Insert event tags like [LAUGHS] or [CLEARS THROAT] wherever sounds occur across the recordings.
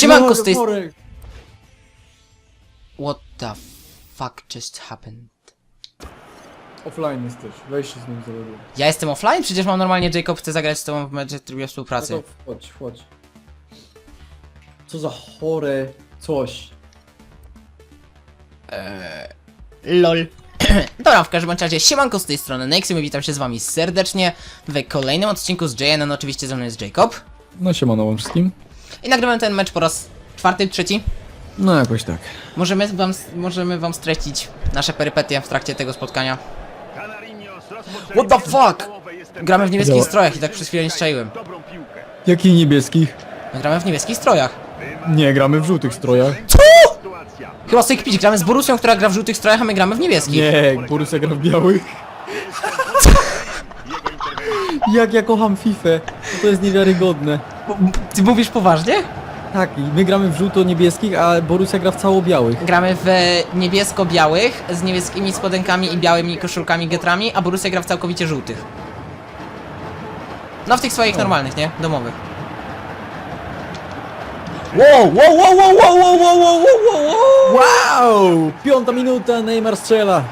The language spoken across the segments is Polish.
Siemanko z tej... What the fuck just happened? Offline jesteś, weź się z nim zawodu. Ja jestem offline? Przecież mam normalnie Jacob chce zagrać z tobą w mecz w trybie No współpracy. to chodź, chodź. Co za chore coś. LOL. [CLEARS THROAT] Dobra, w każdym razie siemanko z tej strony Nexim i witam się z wami serdecznie w kolejnym odcinku z JN, oczywiście ze mną jest Jacob. No siemano wam wszystkim. I nagrywamy ten mecz po raz czwarty, trzeci. No jakoś tak. Możemy wam, możemy wam streścić nasze perypetie w trakcie tego spotkania. What the fuck? Gramy w niebieskich Działa. strojach i tak przez chwilę nie strzeliłem. Jakich niebieskich? My gramy w niebieskich strojach. Nie, gramy w żółtych strojach. Chyba sobie kpić, gramy z Borusją, która gra w żółtych strojach, a my gramy w niebieskich. Nie, Borussia gra w białych. Jak ja kocham FIFA, to jest niewiarygodne. Ty mówisz poważnie? Tak, i my gramy w żółto-niebieskich, a Borussia gra w cało-białych. Gramy w niebiesko-białych, z niebieskimi spodenkami i białymi koszulkami getrami, a Borussia gra w całkowicie żółtych. No w tych swoich normalnych, nie? Domowych. Wow, wow, wow, wow, wow, wow, wow, wow, wow, wow. Wow! Piąta minuta, Neymar strzela.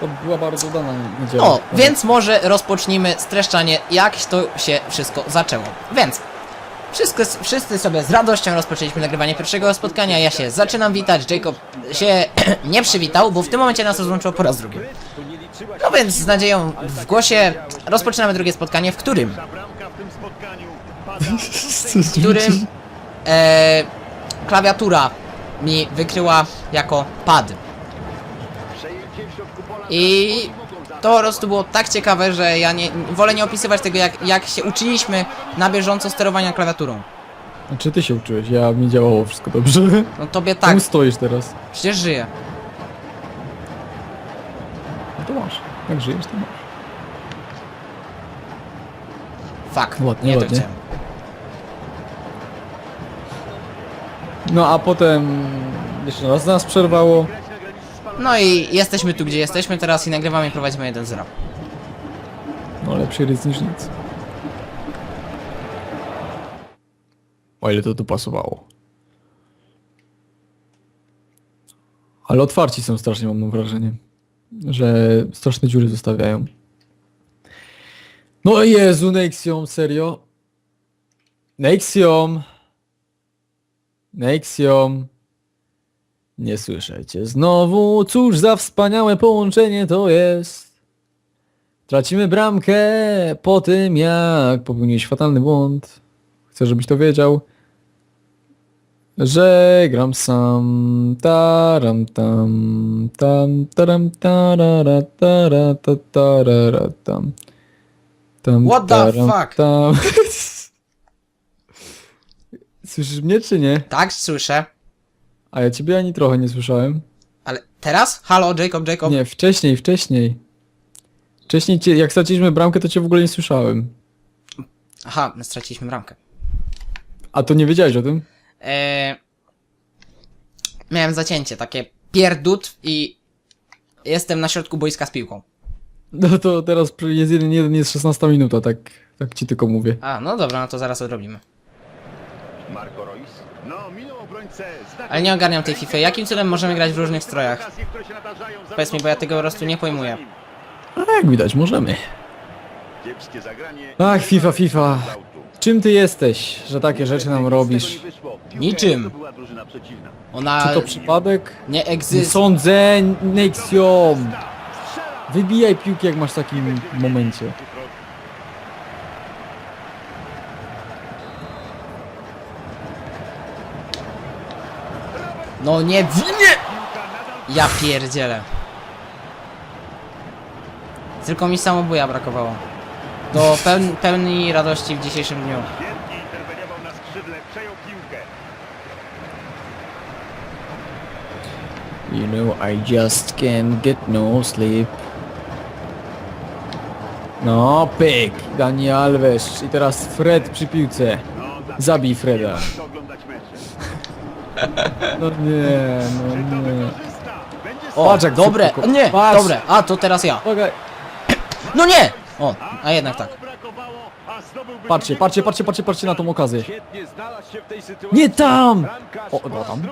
To była bardzo dana niedziela. No, więc może rozpocznijmy streszczanie, jak to się wszystko zaczęło. Więc, wszystko, wszyscy sobie z radością rozpoczęliśmy nagrywanie pierwszego spotkania. Ja się zaczynam witać, Jacob się [CLEARS THROAT] nie przywitał, bo w tym momencie nas rozłączyło po raz drugi. No więc z nadzieją w głosie rozpoczynamy drugie spotkanie, w którym, w którym e, klawiatura mi wykryła jako pad. I to po prostu było tak ciekawe, że ja nie, wolę nie opisywać tego, jak, jak się uczyliśmy na bieżąco sterowania klawiaturą. Czy ty się uczyłeś? Ja mi działało wszystko dobrze. No tobie Tak. tak, stoisz teraz? przecież żyję. No to masz. Jak żyjesz, to masz. Fuck, Ładnie, nie to ładnie. chciałem. No a potem jeszcze raz nas przerwało. No i jesteśmy tu, gdzie jesteśmy teraz i nagrywamy i prowadzimy 1-0. No lepszy rys niż nic. O ile to tu pasowało. Ale otwarci są strasznie, mam wrażenie. Że straszne dziury zostawiają. No Jezu, Nexium, serio? Nexium! Nexium! Nie słyszę cię znowu, cóż za wspaniałe połączenie to jest. Tracimy bramkę po tym, jak popełniłeś fatalny błąd. Chcę, żebyś to wiedział. Że gram sam. Taram tam. Tam taram tarara tara ta tarara tam. Tam What the taram, fuck? Tam. [LAUGHS] Słyszysz mnie czy nie? Tak, słyszę. A ja ciebie ani trochę nie słyszałem. Ale teraz? Halo, Jacob, Jacob. Nie, wcześniej, wcześniej. Wcześniej, cię, jak straciliśmy bramkę, to cię w ogóle nie słyszałem. Aha, my straciliśmy bramkę. A to nie wiedziałeś o tym? Eee, miałem zacięcie, takie pierdut i jestem na środku boiska z piłką. No to teraz jest jeden, jeden jest 16 minuta, tak, tak ci tylko mówię. A, no dobra, no to zaraz odrobimy. Marco Reus. No, minął obrońcę. znacznie. Ale nie ogarniam tej FIFA. Jakim cudem możemy grać w różnych strojach? Powiedz mi, bo ja tego po prostu nie pojmuję. A jak widać, możemy. Ach, FIFA, FIFA. Czym ty jesteś, że takie rzeczy nam robisz? Niczym. Ona Czy to przypadek? nie Nie egzystuje. sądzę, Nexium. Wybijaj piłki, jak masz w takim momencie. No nie, nie! Ja pierdzielę. Tylko mi samobuja brakowało. Do pełni, pełni radości w dzisiejszym dniu. You know, I just can't get no sleep. No, pyk, Dani Alves. I teraz Fred przy piłce. Zabij Freda. No nie, no nie. O, Patrz, dobre, szybko nie, Patrz. dobre, a to teraz ja. No nie! O, a jednak tak. Patrzcie, patrzcie, patrzcie, patrzcie, patrzcie na tą okazję. Nie tam! O, no tam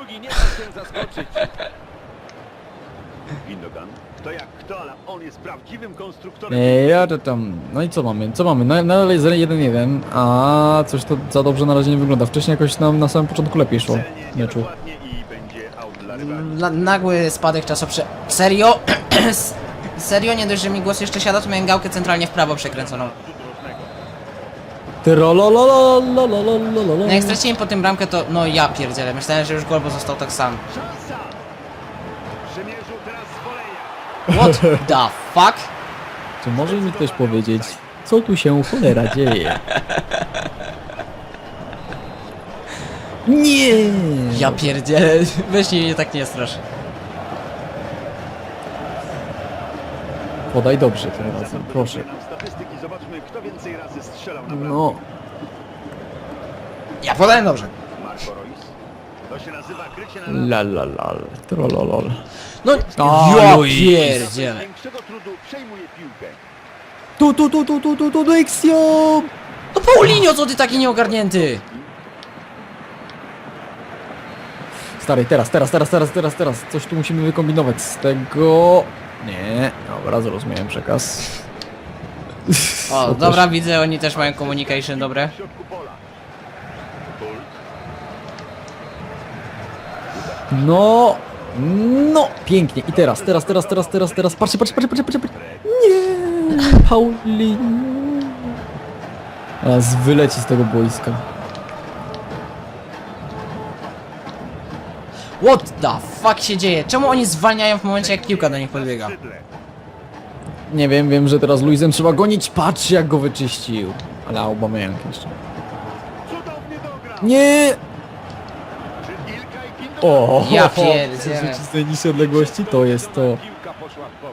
nie. To jak kto, ale on jest prawdziwym konstruktorem. Ja to tam. No i co mamy? Co mamy? No, no ale 1-1, a coś to za dobrze na razie nie wygląda. Wcześniej jakoś nam na samym początku lepiej szło Celnie, w meczu. niedokładnie i będzie out dla rywali. Na, nagły spadek czasoprze... Serio? [CLEARS THROAT] S- Serio? Nie dość, że mi głos jeszcze siada, to miałem gałkę centralnie w prawo przekręconą. No jak straciłem po tym bramkę, to no ja pierdzielę. Myślałem, że już gol, bo został tak sam. Szansa! What the fuck? Czy może mi ktoś powiedzieć, co tu się cholera dzieje? Nie! Ja pierdzielę. Weź mnie tak nie strasz. Podaj dobrze tym razem, proszę. Nam statystyki, zobaczmy kto więcej razy strzelał na bramkę. No, Ja podałem dobrze. Marco Reus. La la la, trololol. No, O, ja Luis. pierdzielę. Tu, tu, tu, tu, tu, tu, tu, tu, Exio! No Paulinho, co ty taki nieogarnięty? Stary, teraz, teraz, teraz, teraz, teraz, teraz. Coś tu musimy wykombinować z tego. Nie, dobra, zrozumiałem przekaz. O, [LAUGHS] dobra, widzę, oni też mają communication dobre. W środku pola. Kult. No, no, pięknie. I teraz, teraz, teraz, teraz, teraz, teraz. Patrzcie, patrzcie, patrzcie, patrzcie, patrzcie. Nie, Paulin. Teraz wyleci z tego boiska. What the fuck się dzieje? Czemu oni zwalniają w momencie, jak piłka do nich podbiega? Nie wiem, wiem, że teraz Luizem trzeba gonić. Patrz, jak go wyczyścił. Ale Aubameyang jeszcze. Nie! O, Ja pierdzielę. Z najniższej odległości, to jest to. Piłka poszła w bok.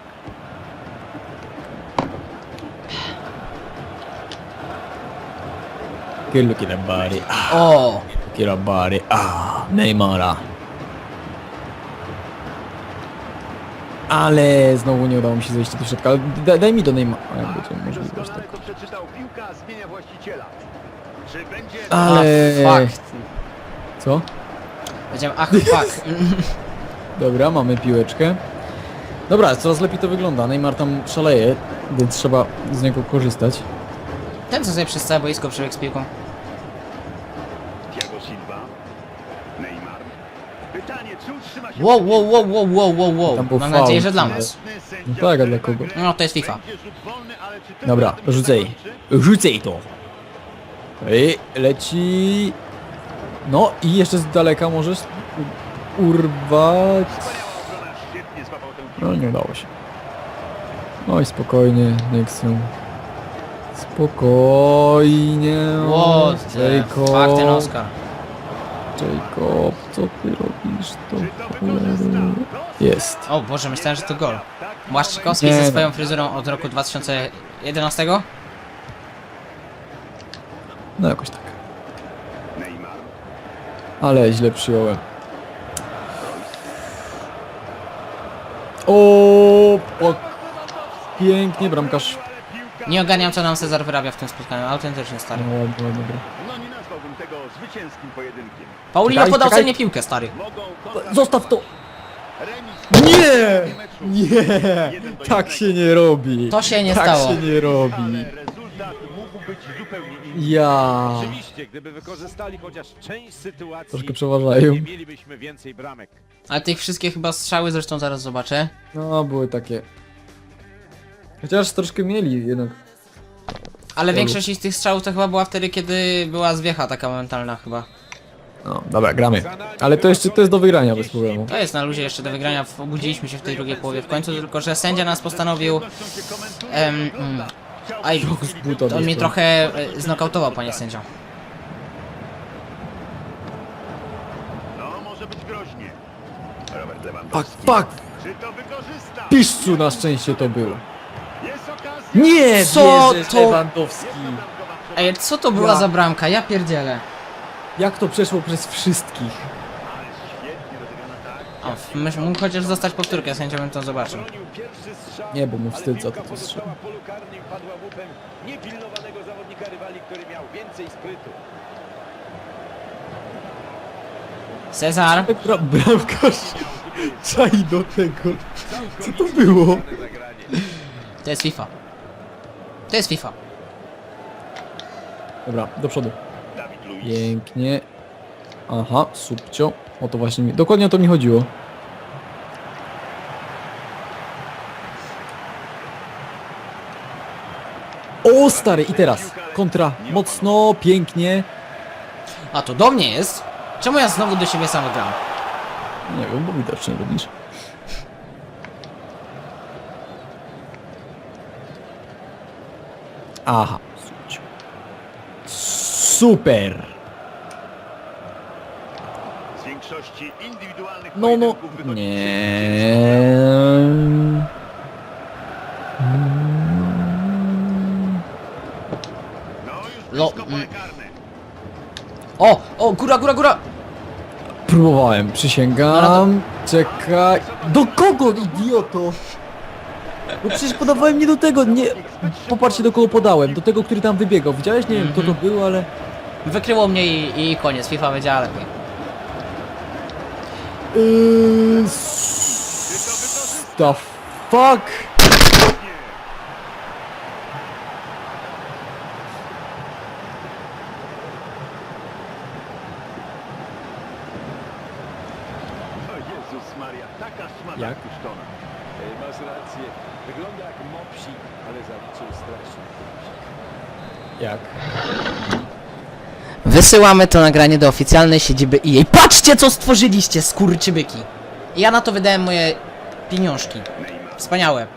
Good look at that body. Ah, O, look at that body. Ah, Neymara. Ale znowu nie udało mi się zejść do środka. Ale da, daj mi do Neymara. Jak będzie możliwość Doskonale tak. to przeczytał. Piłka zmienia właściciela. Czy będzie... Ale... a fuck. Co? Powiedziałem, ach fuck. [LAUGHS] Dobra, mamy piłeczkę. Dobra, coraz lepiej to wygląda. Neymar tam szaleje, więc trzeba z niego korzystać. Ten co sobie przez całe boisko przebiegł z piłką. Thiago Silva. Neymar. Pytanie, czy utrzyma się... Wow, wow, wow, wow, wow, wow, wow. Tam był Mam faul, nadzieję, że dla nas. No tak, a dla kogo? No to jest FIFA. Będzie rzut wolny, ale czy tylko Dobra, rzucaj. zakończy? Rzucaj to. Ej, leci. No i jeszcze z daleka możesz urwać. No nie udało się. No i spokojnie, Nexium. Spokojnie. What the Jacob. fuck ten Oscar. Jacob, co ty robisz to? Cholery? Jest. O Boże, myślałem, że to gol. Błaszczykowski Nie, ze no. swoją fryzurą od roku 2011? No jakoś tak. Ale źle przyjąłem. O, o pięknie bramkarz. Nie ogarniam, co nam Cezar wyrabia w tym spotkaniu. Autentycznie, stary. No ładnie, dobra. No nie nazwałbym tego zwycięskim pojedynkiem. Paulino Czekaj, podał czekaj. celnie piłkę, stary. Mogą kontra- Zostaw to! Remis. Nie! Nie! Tak się nie robi. To się nie tak stało. się nie robi. Ale rezultat być zupełnie inny. Ja. Oczywiście, gdyby wykorzystali chociaż część sytuacji, Troszkę przeważają. nie mielibyśmy więcej bramek. Ale tych wszystkie chyba strzały zresztą zaraz zobaczę. No, były takie. Chociaż troszkę mieli jednak. Ale większość z tych strzałów to chyba była wtedy, kiedy była zwiecha taka mentalna chyba. No, dobra, gramy. Ale to jeszcze to jest do wygrania bez problemu. To jest na luzie jeszcze do wygrania. Obudziliśmy się w tej drugiej połowie w końcu, tylko że sędzia nas postanowił... Em, mm, aj, to mnie dostał. trochę e, znokautował, panie sędzio. No, może być groźnie. Robert Pak, Lewandowski. pak! Czy to wykorzysta? Piszczu na szczęście to było. Jest okazja. Nie! Co wierzysz, to- Lewandowski! Ej, co to była Ja- za bramka? Ja pierdzielę. Jak to przeszło przez wszystkich? O, myślę, mógł chociaż zostać powtórkę, chęcią bym to zobaczył. Nie, bo mu wstyd za to, co strzelił. w polu karnym, padła łupem niepilnowanego zawodnika rywali, który miał więcej sprytu. Cezar, Bra bramkarz czai do tego. Co to było? Zagranie. to jest FIFA. To jest FIFA. Dobra, do przodu. Dawid Luiz. Pięknie. Aha, subcio. O to właśnie mi... Dokładnie o to mi chodziło. O stary, i teraz. Kontra. Mocno, pięknie. A to do mnie jest? Czemu ja znowu do siebie sam gram? Nie wiem, bo widocznie robisz. Aha. Super. Z większości indywidualnych No, no. pojedynków wychodzi Nie. No już No, blisko pole mm. karne. O, o, góra, góra, góra! Próbowałem, przysięgam. Czekaj. Do kogo, idioto? No przecież podawałem nie do tego, nie... Popatrzcie do kogo podałem, do tego, który tam wybiegał. Widziałeś? Nie wiem kto to był, ale... Wykryło mnie i, i koniec, FIFA wiedziała lepiej. Yy... The fuck? O Jezus Maria, taka szmata Jak? puszczona. Ej, Masz rację. Wygląda jak mopsi, ale zaliczył strasznie. Jak? Wysyłamy to nagranie do oficjalnej siedziby EA. Patrzcie co stworzyliście, skurczybyki! Ja na to wydałem moje pieniążki. Wspaniałe.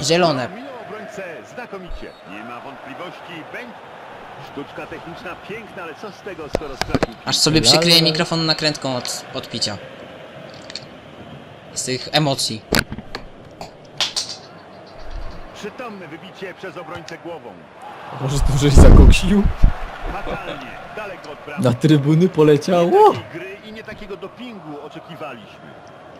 Zielone. Minął obrońcę znakomicie. Nie ma wątpliwości. Bęk. Sztuczka techniczna piękna, ale co z tego, skoro stracił Aż sobie przykleję mikrofon nakrętką od, od picia. Z tych emocji. Przytomne wybicie przez obrońcę głową. Może to żeś zakoksił? Fatalnie, daleko od bramki. Na trybuny Nie poleciało? takiej gry i nie takiego dopingu oczekiwaliśmy.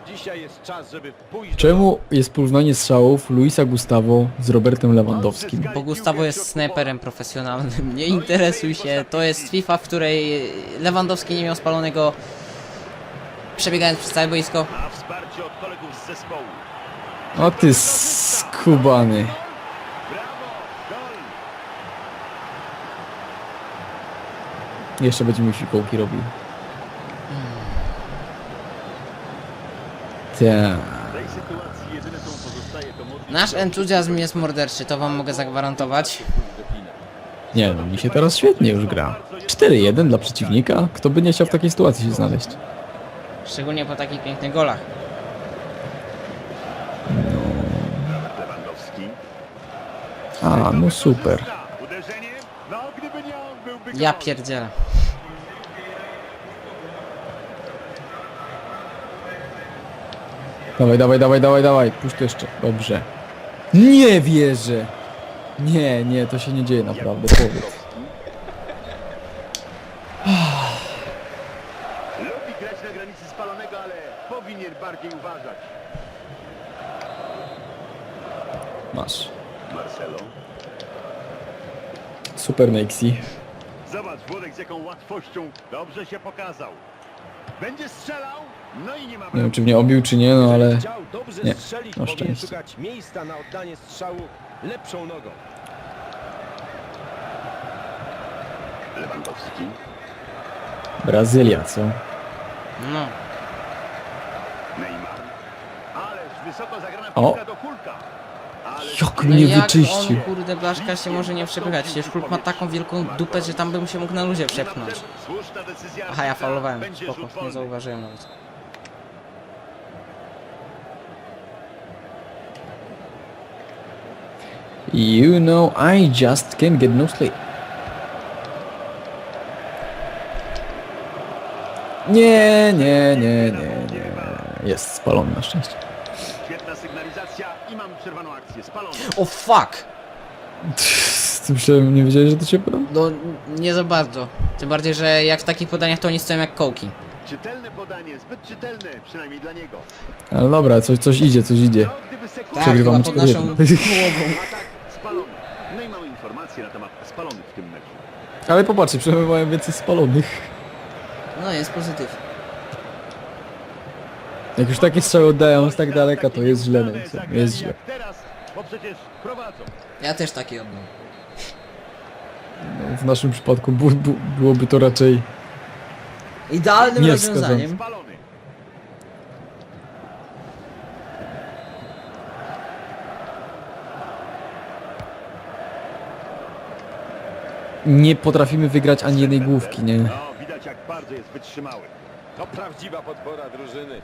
Dzisiaj jest czas, żeby pójść do Czemu jest porównanie strzałów Luisa Gustavo z Robertem Lewandowskim? Bo Gustavo jest snajperem profesjonalnym. Nie interesuj się, to jest FIFA, w której Lewandowski nie miał spalonego przebiegając przez całe boisko. Ma wsparcie od kolegów z zespołu. O ty skubany. Brawo, gol. Jeszcze będzie mi fikołki robił. Tak. Nasz entuzjazm jest morderczy, to wam mogę zagwarantować. Nie no, mi się teraz świetnie już gra. 4-1 dla przeciwnika. Kto by nie chciał w takiej sytuacji się znaleźć? Szczególnie po takich pięknych golach. A, no super. Ja gol. pierdzielę. Dawaj, dawaj, dawaj, dawaj, dawaj. Puść to jeszcze. Dobrze. Nie wierzę. Nie, nie, to się nie dzieje naprawdę, powiedz. Lubi grać na granicy spalonego, ale powinien bardziej uważać. Masz. Marcelo. Super Nexi. Zobacz, Włodek z jaką łatwością dobrze się pokazał. Będzie strzelał? No i nie ma Nie wiem, czy mnie obił, czy nie, no ale... Chciał dobrze Nie, strzelić, no powinien szczęście. szukać miejsca na oddanie strzału lepszą nogą. Lewandowski. Brazylia, co? No. Neymar. Ależ wysoko zagrana O. piłka do kulka. Jak No mnie jak wyczyścił. on, kurde, blaszka się może nie przepychać. Przecież Hulk ma taką wielką dupę, że tam bym się mógł na luzie przepchnąć. Aha, ja faulowałem. Spoko, nie zauważyłem nawet. You know, I just can't get no sleep. Nie, nie, nie, nie, nie. Jest spalony na szczęście. I mamy przerwaną akcję. Spalony. O fuck! Słyszałem, nie wiedziałeś, że to się podoba? No, nie za bardzo. Tym bardziej, że jak w takich podaniach to oni stoją jak kołki. Czytelne podanie, zbyt czytelne, przynajmniej dla niego. Ale dobra, coś, coś idzie, coś idzie. No, gdyby. Tak, Przegrywam chyba pod naszą [LAUGHS] głową. Atak spalony. No i mamy informacje na temat spalonych w tym meczu. Ale popatrzcie, przynajmniej mają więcej spalonych. No, jest pozytyw. Jak już takie strzały oddają z tak daleka, to jest źle, Nelson. Jest źle. Ja też taki oddam. No, w naszym przypadku bu, bu, byłoby to raczej... Idealnym Nie rozwiązaniem. Nie potrafimy wygrać ani jednej główki, nie? No, widać jak bardzo jest wytrzymały. To prawdziwa podpora drużyny.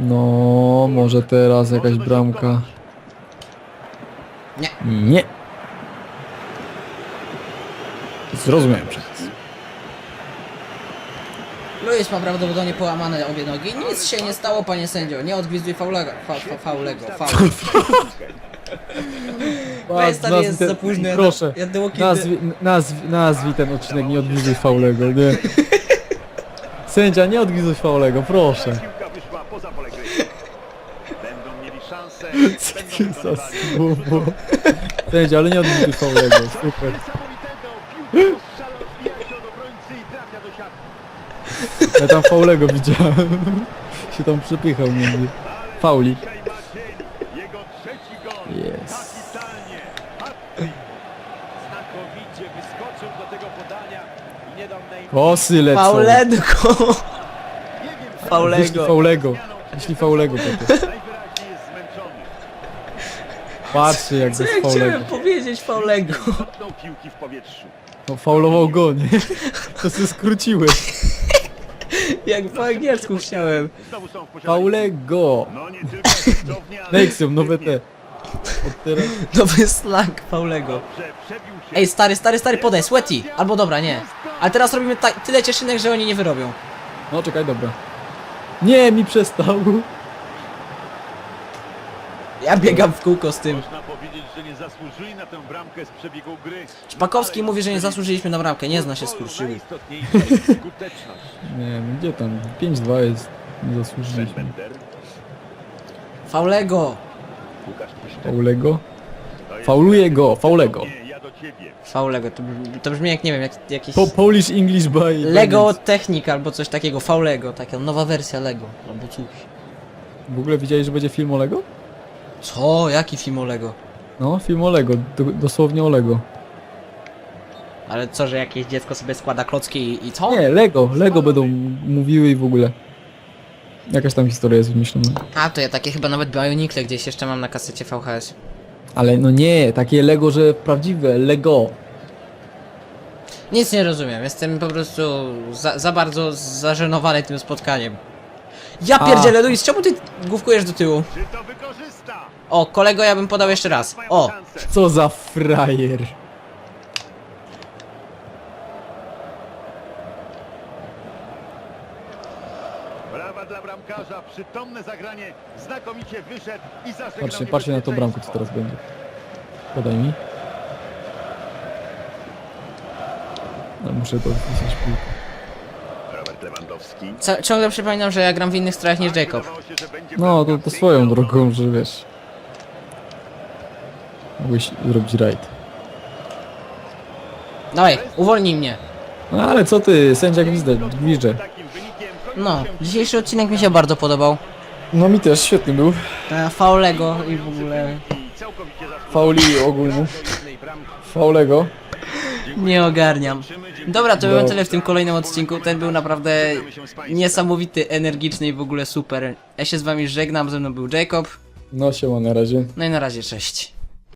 No, może teraz jakaś bramka. Nie. Nie. Zrozumiałem przez. Luis ma prawdopodobnie połamane obie nogi. Nic się nie stało, panie sędzio. Nie odgwizduj faulego. Fa, fa, faulego. [LAUGHS] Faul. Restart Nazwij jest ten- za późno. ja- Proszę, Ja do kiedy... nazwij, nazwij, nazwij ten odcinek, nie odgwizuj faulego, nie? [LAUGHS] Sędzia, nie odgwizuj faulego, proszę. Piłka wyszła poza pole gry. Będą mieli szansę. Wykonywali słowo. Sędzia, ale nie odgwizuj faulego, super. Ja tam faulego widziałem. Się tam przepychał między. Fauli. Dzisiaj ma dzień. Jego trzeci gol. Yes. Kapitalnie. Znakomicie wyskoczył do tego podania i nie dał naj... Kosy lecą. Fauledko. Nie wiem, co Jeśli Faulego. faulego. Jeśli faulego jest. Patrzcie jak Co ja chciałem faulego. powiedzieć faulego? Dotknął piłki w powietrzu. No faulował go, nie? To się skróciłeś. Jak po angielsku chciałem. Znowu są w posiadaniu. Faulego. No nie tylko efektownie, ale Nexium, nowe te. Od teraz. Nowy slang przebił się. Ej, stary, stary, stary, podaj, sweaty. Albo dobra, nie. Ale teraz robimy tyle cieszynek, że oni nie wyrobią. No czekaj, dobra. Nie, mi przestał. Ja biegam w kółko z tym. Można powiedzieć, że nie zasłużyli na tę bramkę z przebiegu gry. Szpakowski mówi, że nie zasłużyliśmy na bramkę. Nie zna się. Najistotniejsza jest [LAUGHS] skuteczność. Nie no gdzie tam? 5-2 jest. Nie zasłużyliśmy. Bender, Faulego. Łukasz. Faulego? To jest- Fauluje go, faulego. Nie, ja do ciebie. Faulego, to, brzmi- to brzmi jak, nie wiem, jak jakiś... Po Polish English by... Lego Technik albo coś takiego, Faulego, taka nowa wersja Lego, albo coś. W ogóle widziałeś, że będzie film o Lego? Co? Jaki film o Lego? No, film o Lego. Do, dosłownie o Lego. Ale co, że jakieś dziecko sobie składa klocki i, i co? Nie, Lego. Lego będą mówiły i w ogóle. Jakaś tam historia jest wymyślona. A, to ja takie chyba nawet Bionicle gdzieś jeszcze mam na kasecie VHS. Ale no nie, takie Lego, że prawdziwe Lego. Nic nie rozumiem, jestem po prostu za, za bardzo zażenowany tym spotkaniem. Ja A. pierdzielę, Luis, czemu ty główkujesz do tyłu? Czy to wykorzysta? O, kolego, ja bym podał jeszcze raz. O. Co za frajer. Brawa dla bramkarza, przytomne zagranie, znakomicie wyszedł i zażegnał Patrzcie, patrzcie na tą bramkę, co teraz będzie. Podaj mi. No, muszę to wpisać piłkę. Robert Lewandowski. ca- ciągle przypominam, że ja gram w innych strojach niż Jacob. Wydawało się, że będzie No, to, bramka to w tej swoją drogą, że wiesz. Mogłeś zrobić rajd. Dawaj, uwolnij mnie. No ale co ty, sędzia gwizdę, gwizdże. No, dzisiejszy odcinek mi się bardzo podobał. No mi też, świetny był. E, Faulego i w ogóle... Fauli ogólnie. Faulego. Nie ogarniam. Dobra, to było No. tyle w tym kolejnym odcinku. Ten był naprawdę niesamowity, energiczny i w ogóle super. Ja się z wami żegnam, ze mną był Jacob. No siema na razie. No i na razie, cześć.